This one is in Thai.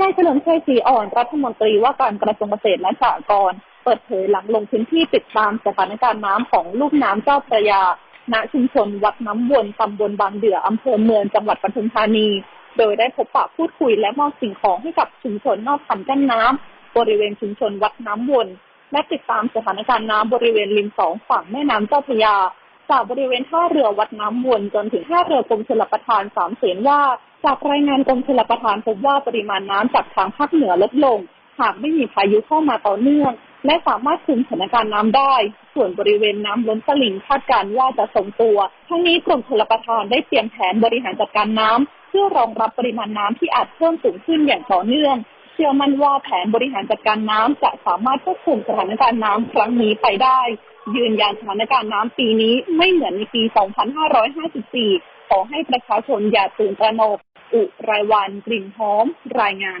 นายเฉลิมชัยศรีอ่อนรัฐมนตรีว่าการกระทรวงเกษตรและสหกรณ์เปิดเผยหลังลงพื้นที่ติดตามสถานการณ์น้ำของลูกน้ำเจ้าพระยา ณ ชุมชนวัดน้ำวนตำบลบางเดืออำเภอเมืองจังหวัดปทุมธานี โดยได้พบปะพูดคุยและมอบสิ่งของให้กับชุมชนนอกคันกั้นน้ำบริเวณชุมชนวัดน้ำวนและติดตามสถานการณ์น้ำบริเวณริมสองฝั่งแม่น้ำเจ้าพระยาจากบริเวณท่าเรือวัดน้ำวนจนถึงท่าเรือกรมชลประทานสามเสนว่า จากรายงานกรมชลประทานพบว่าปริมาณน้ำจากทางภาคเหนือลดลง หากไม่มีพายุเข้ามาต่อเนื่อง และสามารถคุมสถานการณ์น้ำได้ ส่วนบริเวณน้ำล้นตลิ่งคาดการณ์ว่าจะทรงตัว ทั้งนี้กรมชลประทานได้เตรียมแผนบริหารจัดการน้ำเพื่อรองรับปริมาณน้ำที่อาจเพิ่มสูงขึ้นอย่างต่อเนื่อง เชื่อมั่นว่าแผนบริหารจัดการน้ำจะสามารถควบคุมสถานการณ์น้ำครั้งนี้ไปได้ ยืนยันสถานการณ์น้ำปีนี้ไม่เหมือนในปี 2554ขอให้ประชาชนอย่าตื่นตระหนก อุไรวันกลิ่นหอม รายงาน